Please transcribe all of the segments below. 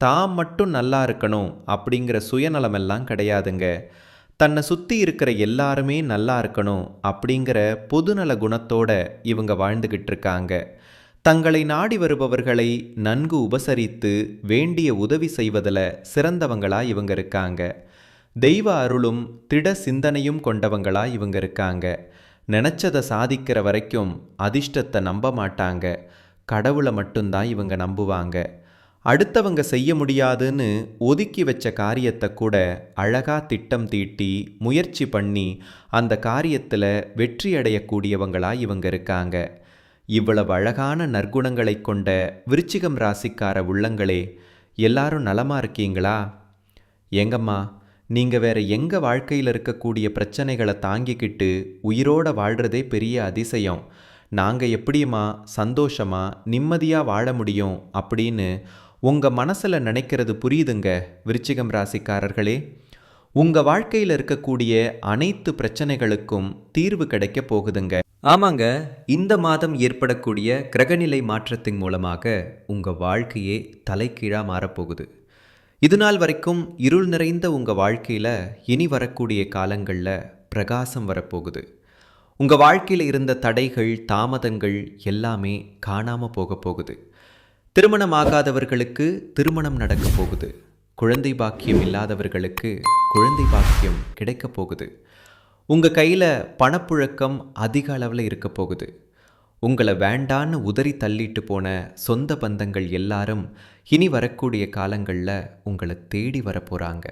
தாம் மட்டும் நல்லா இருக்கணும் அப்படிங்கிற சுயநலமெல்லாம் கிடையாதுங்க. தன்னை சுற்றி இருக்கிற எல்லாருமே நல்லா இருக்கணும் அப்படிங்கிற பொதுநல குணத்தோட இவங்க வாழ்ந்துக்கிட்டு இருக்காங்க. தங்களை நாடி வருபவர்களை நன்கு உபசரித்து வேண்டிய உதவி செய்வதில் சிறந்தவங்களா இவங்க இருக்காங்க. தெய்வ அருளும் திட சிந்தனையும் கொண்டவங்களா இவங்க இருக்காங்க. நினச்சதை சாதிக்கிற வரைக்கும் அதிர்ஷ்டத்தை நம்ப மாட்டாங்க. கடவுளை மட்டும்தான் இவங்க நம்புவாங்க. அடுத்தவங்க செய்ய முடியாதுன்னு ஒதுக்கி வச்ச காரியத்தை கூட அழகா திட்டம் தீட்டி முயற்சி பண்ணி அந்த காரியத்தில் வெற்றி அடையக்கூடியவங்களா இவங்க இருக்காங்க. இவ்வளவு அழகான நற்குணங்களை கொண்ட விருச்சிகம் ராசிக்கார உள்ளங்களே எல்லாரும் நலமா இருக்கீங்களா? ஏங்கம்மா நீங்கள் வேற எங்கள் வாழ்க்கையில் இருக்கக்கூடிய பிரச்சனைகளை தாங்கிக்கிட்டு உயிரோட வாழ்கிறதே பெரிய அதிசயம். நாங்கள் எப்படியுமா சந்தோஷமா நிம்மதியாக வாழ முடியும் அப்படின்னு உங்கள் மனசில் நினைக்கிறது புரியுதுங்க விருச்சிகம் ராசிக்காரர்களே? உங்கள் வாழ்க்கையில் இருக்கக்கூடிய அனைத்து பிரச்சனைகளுக்கும் தீர்வு கிடைக்க போகுதுங்க. ஆமாங்க. இந்த மாதம் ஏற்படக்கூடிய கிரகநிலை மாற்றத்தின் மூலமாக உங்கள் வாழ்க்கையே தலைக்கீழாக மாறப்போகுது. இது நாள் வரைக்கும் இருள் நிறைந்த உங்கள் வாழ்க்கையில் இனி வரக்கூடிய காலங்களில் பிரகாசம் வரப்போகுது. உங்கள் வாழ்க்கையில் இருந்த தடைகள் தாமதங்கள் எல்லாமே காணாமல் போக போகுது. திருமணம் ஆகாதவர்களுக்கு திருமணம் நடக்க போகுது. குழந்தை பாக்கியம் இல்லாதவர்களுக்கு குழந்தை பாக்கியம் கிடைக்க போகுது. உங்கள் கையில் பணப்புழக்கம் அதிக அளவில் இருக்க போகுது. உங்களை வேண்டான்னு உதறி தள்ளிட்டு போன சொந்த பந்தங்கள் எல்லாரும் இனி வரக்கூடிய காலங்களில் உங்களை தேடி வரப்போகிறாங்க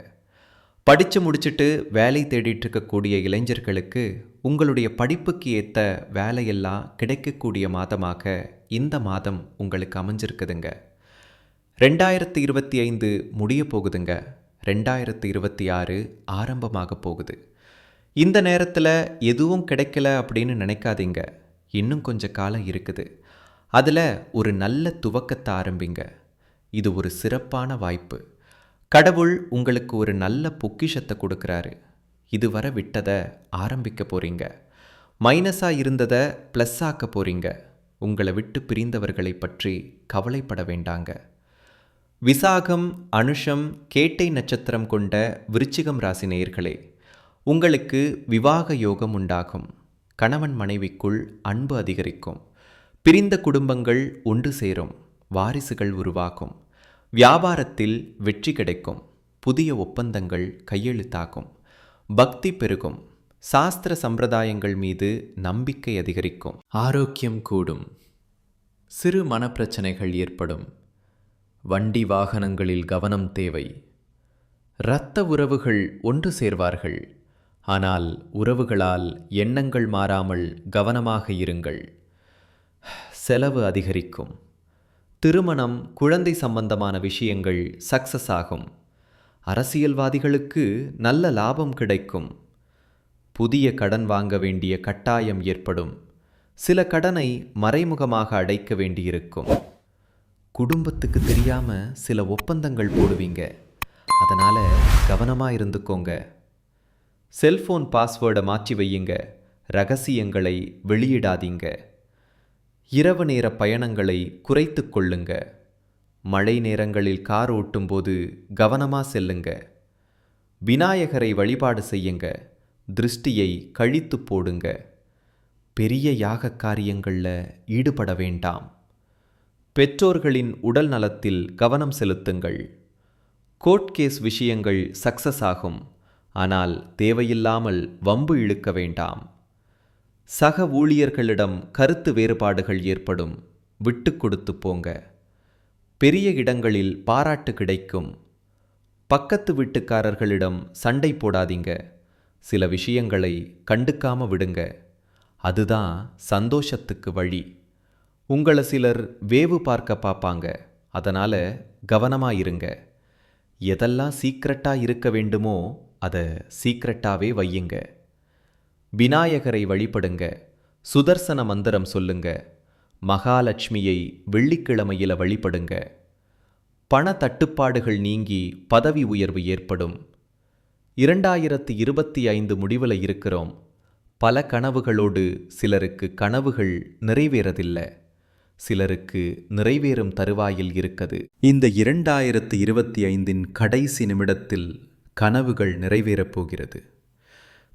படித்து முடிச்சுட்டு வேலை தேடிட்டு இருக்கக்கூடிய இளைஞர்களுக்கு உங்களுடைய படிப்புக்கு ஏற்ற வேலையெல்லாம் கிடைக்கக்கூடிய மாதமாக இந்த மாதம் உங்களுக்கு அமைஞ்சிருக்குதுங்க. ரெண்டாயிரத்தி இருபத்தி ஐந்து முடிய போகுதுங்க. ரெண்டாயிரத்தி இருபத்தி ஆறு ஆரம்பமாக போகுது. இந்த நேரத்தில் எதுவும் கிடைக்கல அப்படின்னு நினைக்காதீங்க. இன்னும் கொஞ்ச காலம் இருக்குது. அதில் ஒரு நல்ல துவக்கத்தை ஆரம்பிங்க. இது ஒரு சிறப்பான வாய்ப்பு. கடவுள் உங்களுக்கு ஒரு நல்ல பொக்கிஷத்தை கொடுக்குறாரு. இதுவரை விட்டதை ஆரம்பிக்க போகிறீங்க மைனஸாக இருந்ததை ப்ளஸ் ஆக்க போகிறீங்க உங்களை விட்டு பிரிந்தவர்களை பற்றி கவலைப்பட வேண்டாங்க. விசாகம் அனுஷம் கேட்டை நட்சத்திரம் கொண்ட விருச்சிகம் ராசி நேயர்களே உங்களுக்கு விவாக யோகம் உண்டாகும். கணவன் மனைவிக்குள் அன்பு அதிகரிக்கும். பிரிந்த குடும்பங்கள் ஒன்று சேரும். வாரிசுகள் உருவாகும். வியாபாரத்தில் வெற்றி கிடைக்கும். புதிய ஒப்பந்தங்கள் கையெழுத்தாகும். பக்தி பெருகும். சாஸ்திர சம்பிரதாயங்கள் மீது நம்பிக்கை அதிகரிக்கும். ஆரோக்கியம் கூடும். சிறு மனப்பிரச்சனைகள் ஏற்படும். வண்டி வாகனங்களில் கவனம் தேவை. இரத்த உறவுகள் ஒன்று சேர்வார்கள். ஆனால் உறவுகளால் எண்ணங்கள் மாறாமல் கவனமாக இருங்கள். செலவு அதிகரிக்கும். திருமணம் குழந்தை சம்பந்தமான விஷயங்கள் சக்சஸ் ஆகும். அரசியல்வாதிகளுக்கு நல்ல லாபம் கிடைக்கும். புதிய கடன் வாங்க வேண்டிய கட்டாயம் ஏற்படும். சில கடனை மறைமுகமாக அடைக்க வேண்டியிருக்கும். குடும்பத்துக்கு தெரியாம சில ஒப்பந்தங்கள் போடுவீங்க. அதனால கவனமா இருந்துக்கோங்க. செல்போன் பாஸ்வேர்டை மாற்றி வையுங்க. ரகசியங்களை வெளியிடாதீங்க. இரவு நேர பயணங்களை குறைத்து கொள்ளுங்கள் மழை நேரங்களில் கார் ஓட்டும்போது கவனமா செல்லுங்க. விநாயகரை வழிபாடு செய்யுங்க. திருஷ்டியை கழித்து போடுங்க. பெரிய யாக காரியங்களில் ஈடுபட வேண்டாம். பெற்றோர்களின் உடல் நலத்தில் கவனம் செலுத்துங்கள். கோர்ட் கேஸ் விஷயங்கள் சக்சஸ் ஆகும். ஆனால் தேவையில்லாமல் வம்பு இழுக்க வேண்டாம். சக ஊழியர்களிடம் கருத்து வேறுபாடுகள் ஏற்படும். விட்டு கொடுத்து போங்க. பெரிய இடங்களில் பாராட்டு கிடைக்கும். பக்கத்து வீட்டுக்காரர்களிடம் சண்டை போடாதீங்க. சில விஷயங்களை கண்டுக்காம விடுங்க. அதுதான் சந்தோஷத்துக்கு வழி. உங்களை சிலர் வேவு பார்க்க பார்ப்பாங்க அதனால் கவனமாக இருங்க. எதெல்லாம் சீக்ரெட்டாக இருக்க வேண்டுமோ அதை சீக்ரெட்டாகவே வையுங்க. விநாயகரை வழிபடுங்க. சுதர்சன மந்திரம் சொல்லுங்கள் மகாலட்சுமியை வெள்ளிக்கிழமையில வழிபடுங்க. பண தட்டுப்பாடுகள் நீங்கி பதவி உயர்வு ஏற்படும். இரண்டாயிரத்து இருபத்தி ஐந்து முடிவில் இருக்கிறோம். பல கனவுகளோடு சிலருக்கு கனவுகள் நிறைவேறதில்லை. சிலருக்கு நிறைவேறும் தருவாயில் இருக்குது. இந்த இரண்டாயிரத்து இருபத்தி ஐந்தின் கடைசி நிமிடத்தில் கனவுகள் நிறைவேறப் போகிறது.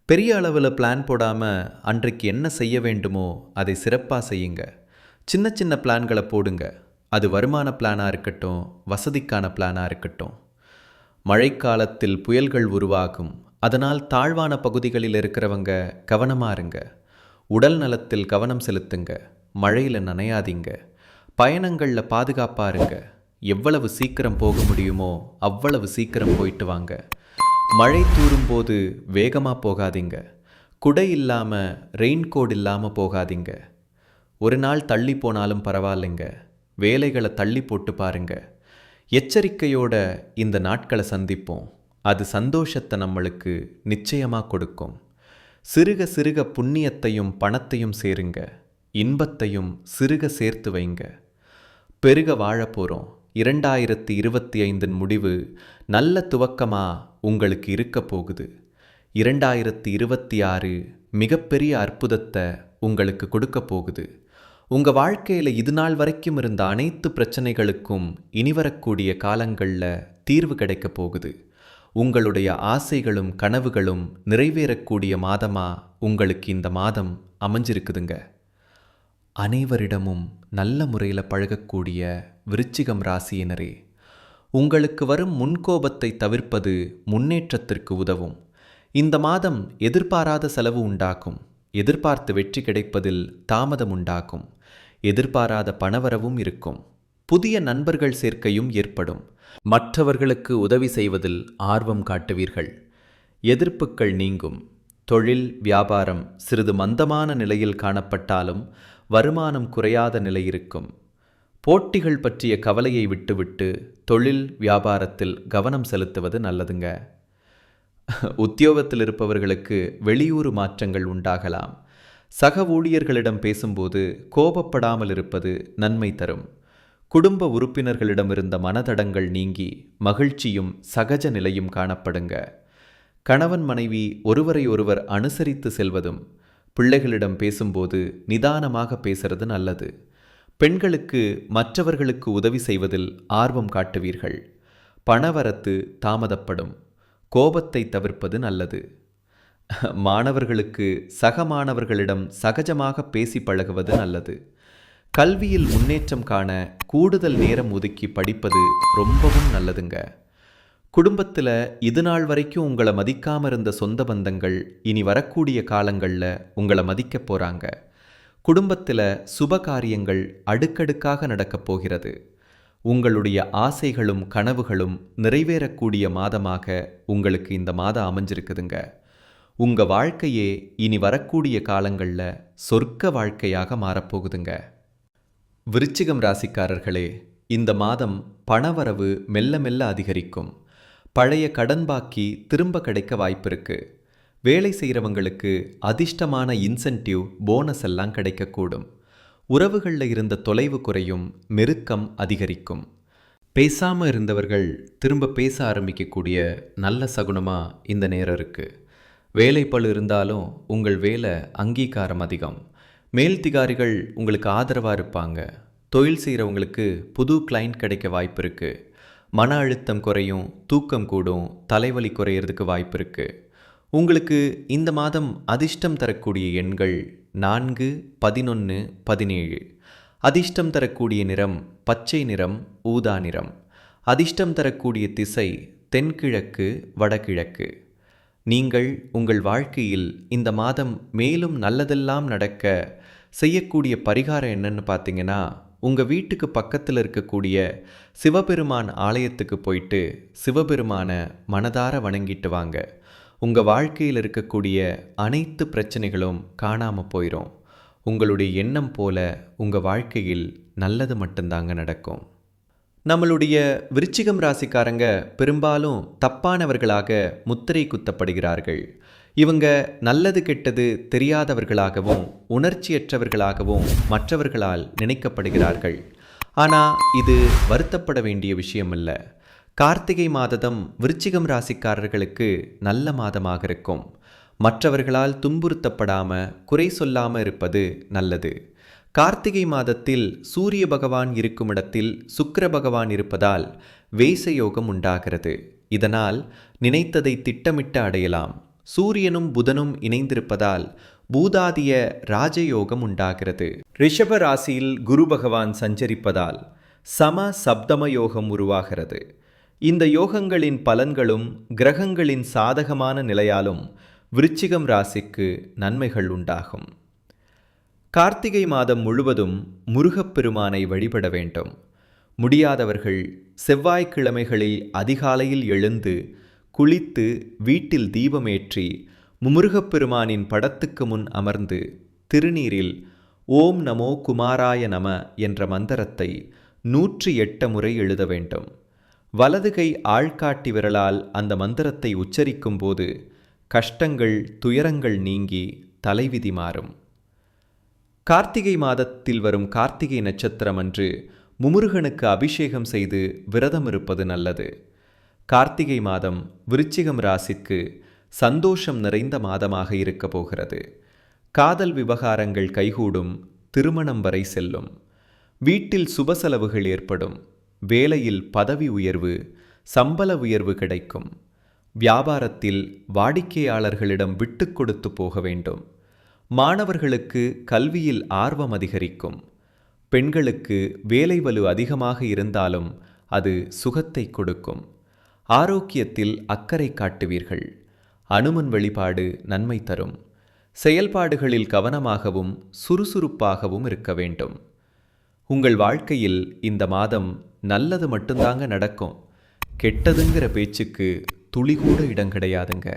பெரிய அளவில் பிளான் போடாமல் அன்றைக்கு என்ன செய்ய வேண்டுமோ அதை சிறப்பாக செய்யுங்க. சின்ன சின்ன பிளான்களை போடுங்க. அது வருமான பிளானாக இருக்கட்டும் வசதிக்கான பிளானாக இருக்கட்டும். மழைக்காலத்தில் புயல்கள் உருவாகும். அதனால் தாழ்வான பகுதிகளில் இருக்கிறவங்க கவனமாக இருங்க. உடல் நலத்தில் கவனம் செலுத்துங்க. மழையில் நனையாதீங்க. பயணங்களில் பாதுகாப்பாக இருங்க. எவ்வளவு சீக்கிரம் போக முடியுமோ அவ்வளவு சீக்கிரம் போயிட்டு வாங்க. மழை தூறும்போது வேகமாக போகாதீங்க. குடை இல்லாமல் ரெயின்கோட் இல்லாமல் போகாதீங்க. ஒரு நாள் தள்ளி போனாலும் பரவாயில்லைங்க. வேலைகளை தள்ளி போட்டு பாருங்க. எச்சரிக்கையோட இந்த நாட்களை சந்திப்போம். அது சந்தோஷத்தை நம்மளுக்கு நிச்சயமாக கொடுக்கும். சிறுக சிறுக புண்ணியத்தையும் பணத்தையும் சேருங்க. இன்பத்தையும் சிறுக சேர்த்து வைங்க. பெருக வாழப்போகிறோம் இரண்டாயிரத்தி இருபத்தி ஐந்தின் முடிவு நல்ல துவக்கமாக உங்களுக்கு இருக்க போகுது. இரண்டாயிரத்தி இருபத்தி ஆறு மிகப்பெரிய அற்புதத்தை உங்களுக்கு கொடுக்க போகுது. உங்கள் வாழ்க்கையில் இது நாள் வரைக்கும் இருந்த அனைத்து பிரச்சனைகளுக்கும் இனி வரக்கூடிய காலங்களில் தீர்வு கிடைக்க போகுது. உங்களுடைய ஆசைகளும் கனவுகளும் நிறைவேறக்கூடிய மாதமா உங்களுக்கு இந்த மாதம் அமைஞ்சிருக்குதுங்க. அனைவரிடமும் நல்ல முறையில் பழகக்கூடிய விருச்சிகம் ராசியினரே உங்களுக்கு வரும் முன்கோபத்தை தவிர்ப்பது முன்னேற்றத்திற்கு உதவும். இந்த மாதம் எதிர்பாராத செலவு உண்டாக்கும் எதிர்பார்த்து வெற்றி கிடைப்பதில் தாமதம் உண்டாகும். எதிர்பாராத பணவரவும் இருக்கும். புதிய நண்பர்கள் சேர்க்கையும் ஏற்படும். மற்றவர்களுக்கு உதவி செய்வதில் ஆர்வம் காட்டுவீர்கள். எதிர்ப்புகள் நீங்கும். தொழில் வியாபாரம் சிறிது மந்தமான நிலையில் காணப்பட்டாலும் வருமானம் குறையாத நிலை இருக்கும். போட்டிகள் பற்றிய கவலையை விட்டுவிட்டு தொழில் வியாபாரத்தில் கவனம் செலுத்துவது நல்லதுங்க. உத்தியோகத்தில் இருப்பவர்களுக்கு வெளியூர் மாற்றங்கள் உண்டாகலாம். சக ஊழியர்களிடம் பேசும்போது கோபப்படாமல் இருப்பது நன்மை தரும். குடும்ப உறுப்பினர்களிடம் இருந்த மனதடங்கள் நீங்கி மகிழ்ச்சியும் சகஜ நிலையும் காணப்படுங்க. கணவன் மனைவி ஒருவரை ஒருவர் அனுசரித்து செல்வதும் பிள்ளைகளிடம் பேசும்போது நிதானமாக பேசுறது நல்லது. பெண்களுக்கு மற்றவர்களுக்கு உதவி செய்வதில் ஆர்வம் காட்டுவீர்கள். பணவரத்து தாமதப்படும். கோபத்தை தவிர்ப்பது நல்லது. மாணவர்களுக்கு சக மாணவர்களிடம் சகஜமாக பேசி பழகுவது நல்லது. கல்வியில் முன்னேற்றம் காண கூடுதல் நேரம் ஒதுக்கி படிப்பது ரொம்பவும் நல்லதுங்க. குடும்பத்தில் இது நாள் வரைக்கும் உங்களை மதிக்காமல் இருந்த சொந்த பந்தங்கள் இனி வரக்கூடிய காலங்களில் உங்களை மதிக்க போகிறாங்க குடும்பத்தில் சுப காரியங்கள் அடுக்கடுக்காக நடக்கப் போகிறது. உங்களுடைய ஆசைகளும் கனவுகளும் நிறைவேறக்கூடிய மாதமாக உங்களுக்கு இந்த மாதம் அமைஞ்சிருக்குதுங்க. உங்கள் வாழ்க்கையே இனி வரக்கூடிய காலங்களில் சொர்க்க வாழ்க்கையாக மாறப்போகுதுங்க. விருச்சிகம் ராசிக்காரர்களே இந்த மாதம் பணவரவு மெல்ல மெல்ல அதிகரிக்கும். பழைய கடன் பாக்கி திரும்ப கிடைக்க வாய்ப்பிருக்கு வேலை செய்கிறவங்களுக்கு அதிர்ஷ்டமான இன்சென்டிவ் போனஸ் எல்லாம் கிடைக்கக்கூடும். உறவுகளில் இருந்த தொலைவு குறையும் நெருக்கம் அதிகரிக்கும். பேசாமல் இருந்தவர்கள் திரும்ப பேச ஆரம்பிக்கக்கூடிய நல்ல சகுனமாக இந்த நேரம் இருக்குது வேலைப்பளு இருந்தாலும் உங்கள் வேலை அங்கீகாரம் அதிகம். மேல்திகாரிகள் உங்களுக்கு ஆதரவாக இருப்பாங்க. தொழில் செய்கிறவங்களுக்கு புது கிளைண்ட் கிடைக்க வாய்ப்பு இருக்குது மன அழுத்தம் குறையும் தூக்கம் கூடும் தலைவலி குறையிறதுக்கு வாய்ப்பு இருக்குது உங்களுக்கு இந்த மாதம் அதிர்ஷ்டம் தரக்கூடிய எண்கள் நான்கு பதினொன்று பதினேழு. அதிர்ஷ்டம் தரக்கூடிய நிறம் பச்சை நிறம் ஊதா நிறம். அதிர்ஷ்டம் தரக்கூடிய திசை தென்கிழக்கு வடகிழக்கு. நீங்கள் உங்கள் வாழ்க்கையில் இந்த மாதம் மேலும் நல்லதெல்லாம் நடக்க செய்யக்கூடிய பரிகாரம் என்னன்னு பார்த்தீங்கன்னா உங்கள் வீட்டுக்கு பக்கத்தில் இருக்கக்கூடிய சிவபெருமான் ஆலயத்துக்கு போயிட்டு சிவபெருமானை மனதார வணங்கிட்டு வாங்க. உங்கள் வாழ்க்கையில் இருக்கக்கூடிய அனைத்து பிரச்சனைகளும் காணாமல் போயிடும் உங்களுடைய எண்ணம் போல உங்கள் வாழ்க்கையில் நல்லது மட்டும்தாங்க நடக்கும். நம்மளுடைய விருச்சிகம் ராசிக்காரங்க பெரும்பாலும் தப்பானவர்களாக முத்திரை குத்தப்படுகிறார்கள். இவங்க நல்லது கெட்டது தெரியாதவர்களாகவும் உணர்ச்சியற்றவர்களாகவும் மற்றவர்களால் நினைக்கப்படுகிறார்கள். ஆனால் இது வருத்தப்பட வேண்டிய விஷயம் இல்லை கார்த்திகை மாதம் விருச்சிகம் ராசிக்காரர்களுக்கு நல்ல மாதமாக இருக்கும். மற்றவர்களால் துன்புறுத்தப்படாமல் குறை சொல்லாமல் இருப்பது நல்லது. கார்த்திகை மாதத்தில் சூரிய பகவான் இருக்கும் இடத்தில் சுக்கர பகவான் இருப்பதால் வேசயோகம் உண்டாகிறது. இதனால் நினைத்ததை திட்டமிட்டு அடையலாம். சூரியனும் புதனும் இணைந்திருப்பதால் பூதாதிய ராஜயோகம் உண்டாகிறது. ரிஷப ராசியில் குரு பகவான் சஞ்சரிப்பதால் சம சப்தம யோகம் உருவாகிறது. இந்த யோகங்களின் பலன்களும் கிரகங்களின் சாதகமான நிலையாலும் விருச்சிகம் ராசிக்கு நன்மைகள் உண்டாகும். கார்த்திகை மாதம் முழுவதும் முருகப்பெருமானை வழிபட வேண்டும். முடியாதவர்கள் செவ்வாய்க்கிழமைகளில் அதிகாலையில் எழுந்து குளித்து வீட்டில் தீபமேற்றி முருகப்பெருமானின் படத்துக்கு முன் அமர்ந்து திருநீரில் ஓம் நமோ குமாராய நம என்ற மந்திரத்தை நூற்றி எட்டு முறை எழுத வேண்டும். வலதுகை ஆள்காட்டி விரலால் அந்த மந்திரத்தை உச்சரிக்கும்போது கஷ்டங்கள் துயரங்கள் நீங்கி தலைவிதி மாறும். கார்த்திகை மாதத்தில் வரும் கார்த்திகை நட்சத்திரம் அன்று முமுருகனுக்கு அபிஷேகம் செய்து விரதம் இருப்பது நல்லது. கார்த்திகை மாதம் விருச்சிகம் ராசிக்கு சந்தோஷம் நிறைந்த மாதமாக இருக்கப் போகிறது. காதல் விவகாரங்கள் கைகூடும் திருமணம் வரை செல்லும். வீட்டில் சுப செலவுகள் ஏற்படும். வேலையில் பதவி உயர்வு சம்பள உயர்வு கிடைக்கும். வியாபாரத்தில் வாடிக்கையாளர்களிடம் விட்டு கொடுத்து போக வேண்டும். மாணவர்களுக்கு கல்வியில் ஆர்வம் அதிகரிக்கும். பெண்களுக்கு வேலை வலு அதிகமாக இருந்தாலும் அது சுகத்தை கொடுக்கும். ஆரோக்கியத்தில் அக்கறை காட்டுவீர்கள். அனுமன் வழிபாடு நன்மை தரும். செயல்பாடுகளில் கவனமாகவும் சுறுசுறுப்பாகவும் இருக்க வேண்டும். உங்கள் வாழ்க்கையில் இந்த மாதம் நல்லது மட்டும்தாங்க நடக்கும். கெட்டதுங்கிற பேச்சுக்கு துளி கூட இடம் கிடையாதுங்க.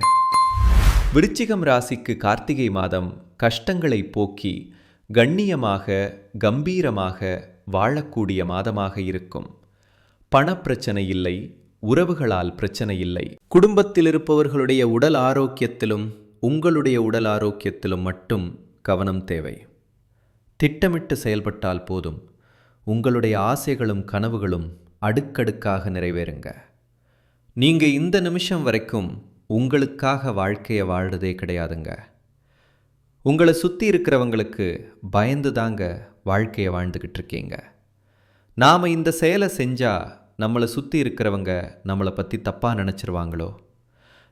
விருச்சிகம் ராசிக்கு கார்த்திகை மாதம் கஷ்டங்களை போக்கி கண்ணியமாக கம்பீரமாக வாழக்கூடிய மாதமாக இருக்கும். பணப்பிரச்சனை இல்லை உறவுகளால் பிரச்சனை இல்லை. குடும்பத்தில் இருப்பவர்களுடைய உடல் ஆரோக்கியத்திலும் உங்களுடைய உடல் ஆரோக்கியத்திலும் மட்டும் கவனம் தேவை. திட்டமிட்டு செயல்பட்டால் போதும். உங்களுடைய ஆசைகளும் கனவுகளும் அடுக்கடுக்காக நிறைவேறுங்க. நீங்கள் இந்த நிமிஷம் வரைக்கும் உங்களுக்காக வாழ்க்கையை வாழ்றதே கிடையாதுங்க. உங்களை சுற்றி இருக்கிறவங்களுக்கு பயந்து தாங்க வாழ்க்கையை வாழ்ந்துக்கிட்டு இருக்கீங்க. நாம் இந்த செயலை செஞ்சால் நம்மளை சுற்றி இருக்கிறவங்க நம்மளை பற்றி தப்பாக நினச்சிருவாங்களோ?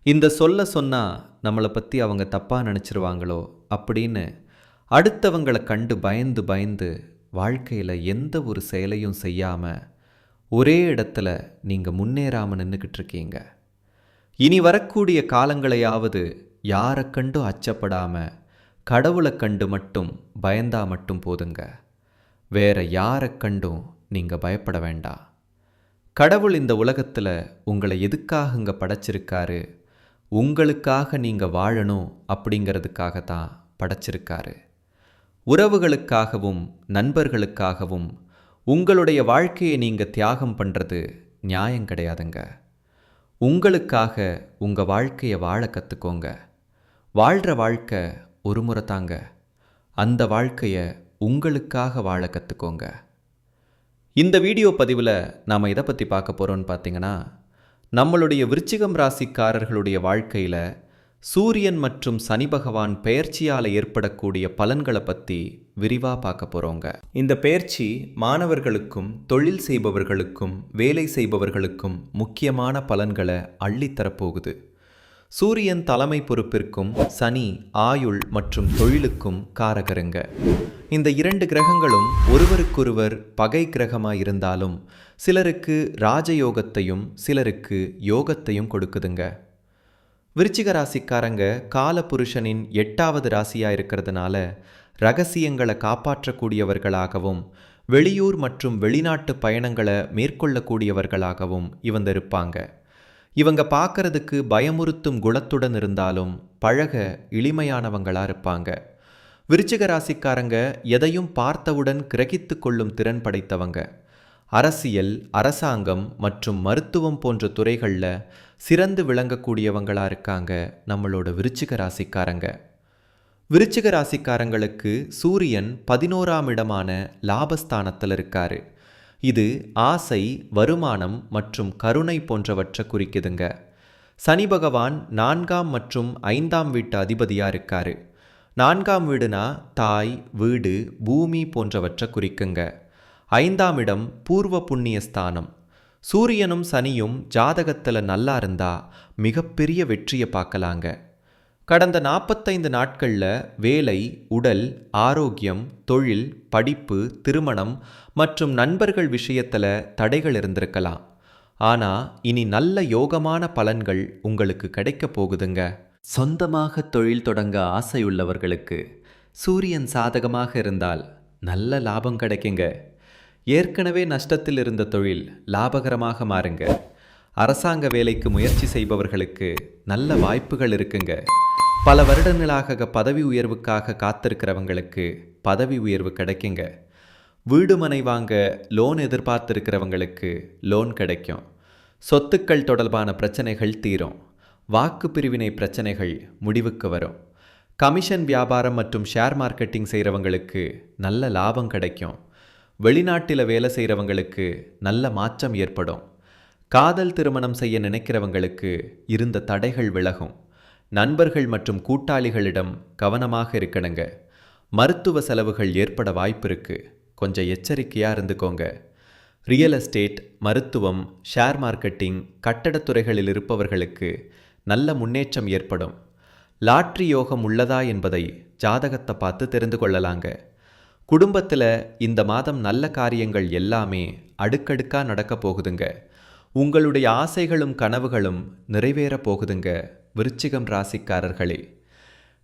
இந்த சொல்ல சொன்னால் நம்மளை பற்றி அவங்க தப்பாக நினச்சிருவாங்களோ? அப்படின்னு அடுத்தவங்களை கண்டு பயந்து பயந்து வாழ்க்கையில் எந்த ஒரு செயலையும் செய்யாமல் ஒரே இடத்துல நீங்கள் முன்னேறாமல் நின்றுக்கிட்டு இருக்கீங்க. இனி வரக்கூடிய காலங்களையாவது யாரை கண்டும் அச்சப்படாமல் கடவுளை கண்டு மட்டும் பயந்தா மட்டும் போதுங்க. வேற யாரை கண்டும் நீங்கள் பயப்பட வேண்டாம் கடவுள் இந்த உலகத்தில் உங்களை எதுக்காக இங்கே படைச்சிருக்காரு? உங்களுக்காக நீங்கள் வாழணும் அப்படிங்கிறதுக்காக தான் படைச்சிருக்காரு. உறவுகளுக்காகவும் நண்பர்களுக்காகவும் உங்களுடைய வாழ்க்கையை நீங்கள் தியாகம் பண்ணுறது நியாயம் கிடையாதுங்க. உங்களுக்காக உங்கள் வாழ்க்கையை வாழ கற்றுக்கோங்க வாழ்கிற வாழ்க்கை ஒரு முறை தாங்க. அந்த வாழ்க்கையை உங்களுக்காக வாழ கற்றுக்கோங்க இந்த வீடியோ பதிவில் நாம் எதை பற்றி பார்க்க போகிறோன்னு பார்த்தீங்கன்னா நம்மளுடைய விருச்சிகம் ராசிக்காரர்களுடைய வாழ்க்கையில் சூரியன் மற்றும் சனி பகவான் பெயர்ச்சியால் ஏற்படக்கூடிய பலன்களை பற்றி விரிவாக பார்க்க போகிறோங்க இந்த பெயர்ச்சி மாணவர்களுக்கும் தொழில் செய்பவர்களுக்கும் வேலை செய்பவர்களுக்கும் முக்கியமான பலன்களை அள்ளித்தரப்போகுது சூரியன் தலைமை பொறுப்பிற்கும் சனி ஆயுள் மற்றும் தொழிலுக்கும் காரகருங்க. இந்த இரண்டு கிரகங்களும் ஒருவருக்கொருவர் பகை கிரகமாக இருந்தாலும் சிலருக்கு ராஜயோகத்தையும் சிலருக்கு யோகத்தையும் கொடுக்குதுங்க. விருச்சிக ராசிக்காரங்க காலபுருஷனின் எட்டாவது ராசியாக இருக்கிறதுனால ரகசியங்களை காப்பாற்றக்கூடியவர்களாகவும் வெளியூர் மற்றும் வெளிநாட்டு பயணங்களை மேற்கொள்ளக்கூடியவர்களாகவும் இவங்க இருப்பாங்க இவங்க பார்க்கறதுக்கு பயமுறுத்தும் குணத்துடன் இருந்தாலும் பழக எளிமையானவங்களா இருப்பாங்க. விருச்சிக ராசிக்காரங்க எதையும் பார்த்தவுடன் கிரகித்து கொள்ளும் திறன் படைத்தவங்க. அரசியல் அரசாங்கம் மற்றும் மருத்துவம் போன்ற துறைகளில் சிறந்து விளங்கக்கூடியவங்களா இருக்காங்க நம்மளோட விருச்சிக ராசிக்காரங்க. விருச்சிக ராசிக்காரங்களுக்கு சூரியன் பதினோராம் இடமான லாபஸ்தானத்தில் இருக்காரு. இது ஆசை வருமானம் மற்றும் கருணை போன்றவற்றை குறிக்குதுங்க. சனி பகவான் நான்காம் மற்றும் ஐந்தாம் வீட்டு அதிபதியா இருக்காரு. நான்காம் வீடுனா தாய் வீடு பூமி போன்றவற்றை குறிக்குங்க. ஐந்தாம் இடம் பூர்வ புண்ணிய ஸ்தானம். சூரியனும் சனியும் ஜாதகத்தில் நல்லா இருந்தா மிகப்பெரிய வெற்றியை பார்க்கலாங்க. கடந்த நாற்பத்தைந்து நாட்களில் வேலை உடல் ஆரோக்கியம் தொழில் படிப்பு திருமணம் மற்றும் நண்பர்கள் விஷயத்தில் தடைகள் இருந்திருக்கலாம். ஆனால் இனி நல்ல யோகமான பலன்கள் உங்களுக்கு கிடைக்க போகுதுங்க. சொந்தமாக தொழில் தொடங்க ஆசையுள்ளவர்களுக்கு சூரியன் சாதகமாக இருந்தால் நல்ல லாபம் கிடைக்குங்க. ஏற்கனவே நஷ்டத்தில் இருந்த தொழில் லாபகரமாக மாறுங்க. அரசாங்க வேலைக்கு முயற்சி செய்பவர்களுக்கு நல்ல வாய்ப்புகள் இருக்குங்க. பல வருடங்களாக பதவி உயர்வுக்காக காத்திருக்கிறவங்களுக்கு பதவி உயர்வு கிடைக்குங்க. வீடு மனை வாங்க லோன் எதிர்பார்த்திருக்கிறவங்களுக்கு லோன் கிடைக்கும். சொத்துக்கள் தொடர்பான பிரச்சனைகள் தீரும். வாக்கு பிரிவினை பிரச்சனைகள் முடிவுக்கு வரும். கமிஷன் வியாபாரம் மற்றும் ஷேர் மார்க்கெட்டிங் செய்கிறவங்களுக்கு நல்ல லாபம் கிடைக்கும். வெளிநாட்டில் வேலை செய்கிறவங்களுக்கு நல்ல மாற்றம் ஏற்படும். காதல் திருமணம் செய்ய நினைக்கிறவங்களுக்கு இருந்த தடைகள் விலகும். நண்பர்கள் மற்றும் கூட்டாளிகளிடம் கவனமாக இருக்கணுங்க. மருத்துவ செலவுகள் ஏற்பட வாய்ப்பு இருக்கு. கொஞ்சம் எச்சரிக்கையாக இருந்துக்கோங்க. ரியல் எஸ்டேட் மருத்துவம் ஷேர் மார்க்கெட்டிங் கட்டடத்துறைகளில் இருப்பவர்களுக்கு நல்ல முன்னேற்றம் ஏற்படும். லாட்ரி யோகம் உள்ளதா என்பதை ஜாதகத்தை பார்த்து தெரிந்து கொள்ளலாங்க. குடும்பத்தில் இந்த மாதம் நல்ல காரியங்கள் எல்லாமே அடுக்கடுக்காக நடக்க போகுதுங்க. உங்களுடைய ஆசைகளும் கனவுகளும் நிறைவேற போகுதுங்க. விருச்சிகம் ராசிக்காரர்களே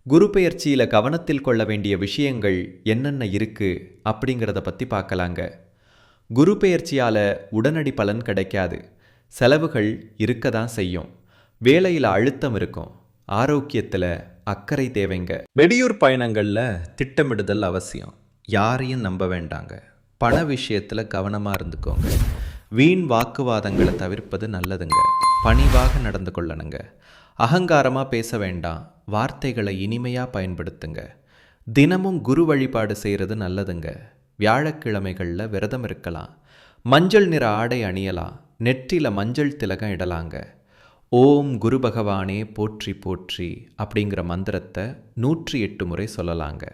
குரு பெயர்ச்சியில் கவனத்தில் கொள்ள வேண்டிய விஷயங்கள் என்னென்ன இருக்கு அப்படிங்கிறத பற்றி பார்க்கலாங்க. குரு பெயர்ச்சியால் உடனடி பலன் கிடைக்காது. செலவுகள் இருக்க தான் செய்யும். வேலையில் அழுத்தம் இருக்கும். ஆரோக்கியத்தில் அக்கறை தேவைங்க. வெளியூர் பயணங்களில் திட்டமிடுதல் அவசியம். யாரையும் நம்ப வேண்டாங்க. பண விஷயத்தில் கவனமாக இருந்துக்கோங்க. வீண் வாக்குவாதங்களை தவிர்ப்பது நல்லதுங்க. பணிவாக நடந்து கொள்ளணுங்க. அகங்காரமாக பேச வேண்டாம். வார்த்தைகளை இனிமையாக பயன்படுத்துங்க. தினமும் குரு வழிபாடு செய்கிறது நல்லதுங்க. வியாழக்கிழமைகளில் விரதம் இருக்கலாம். மஞ்சள் நிற ஆடை அணியலாம். நெற்றில மஞ்சள் திலகம் இடலாங்க. ஓம் குரு பகவானே போற்றி போற்றி அப்படிங்கிற மந்திரத்தை நூற்றி எட்டு முறை சொல்லலாங்க.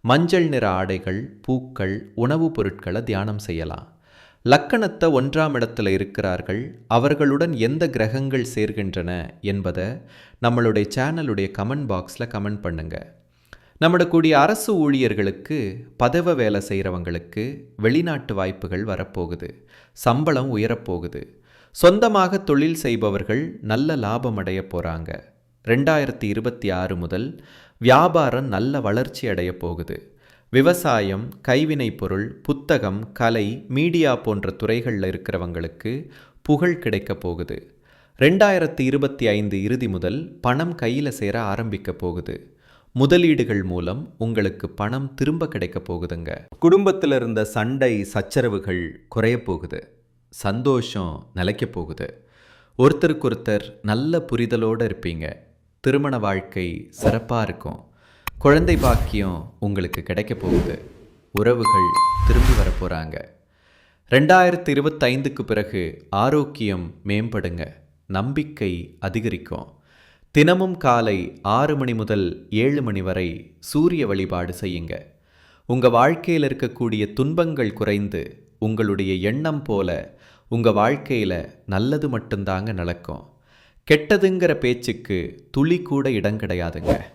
மஞ்சள் நிற ஆடைகள் பூக்கள் உணவுப் பொருட்களை தியானம் செய்யலாம். லக்கணத்தை ஒன்றாம் இடத்துல இருக்கிறார்கள். அவர்களுடன் எந்த கிரகங்கள் சேர்கின்றன என்பதை நம்மளுடைய சேனலுடைய கமெண்ட் பாக்ஸில் கமெண்ட் பண்ணுங்க. நம்மளோட கூடிய அரசு ஊழியர்களுக்கு பதவ வேலை செய்கிறவங்களுக்கு வெளிநாட்டு வாய்ப்புகள் வரப்போகுது. சம்பளம் உயரப்போகுது. சொந்தமாக தொழில் செய்பவர்கள் நல்ல லாபம் அடைய போகிறாங்க ரெண்டாயிரத்தி இருபத்தி ஆறு முதல் வியாபாரம் நல்ல வளர்ச்சி அடைய போகுது. விவசாயம் கைவினைப்பொருள் புத்தகம் கலை மீடியா போன்ற துறைகளில் இருக்கிறவங்களுக்கு புகழ் கிடைக்க போகுது. ரெண்டாயிரத்தி இருபத்தி ஐந்து இறுதி முதல் பணம் கையில் சேர ஆரம்பிக்க போகுது. முதலீடுகள் மூலம் உங்களுக்கு பணம் திரும்ப கிடைக்க போகுதுங்க. குடும்பத்தில் இருந்த சண்டை சச்சரவுகள் குறைய போகுது. சந்தோஷம் நிலைக்க போகுது. ஒருத்தருக்கொருத்தர் நல்ல புரிதலோடு இருப்பீங்க. திருமண வாழ்க்கை சிறப்பாக இருக்கும். குழந்தை பாக்கியம் உங்களுக்கு கிடைக்க போகுது. உறவுகள் திரும்பி வரப்போகிறாங்க ரெண்டாயிரத்தி இருபத்தைந்துக்கு பிறகு ஆரோக்கியம் மேம்படுங்க. நம்பிக்கை அதிகரிக்கும். தினமும் காலை ஆறு மணி முதல் ஏழு மணி வரை சூரிய வழிபாடு செய்யுங்க. உங்கள் வாழ்க்கையில் இருக்கக்கூடிய துன்பங்கள் குறைந்து உங்களுடைய எண்ணம் போல உங்கள் வாழ்க்கையில் நல்லது மட்டும்தாங்க நடக்கும். கெட்டதுங்கிற பேச்சுக்கு துளி கூட இடம் கிடையாதுங்க.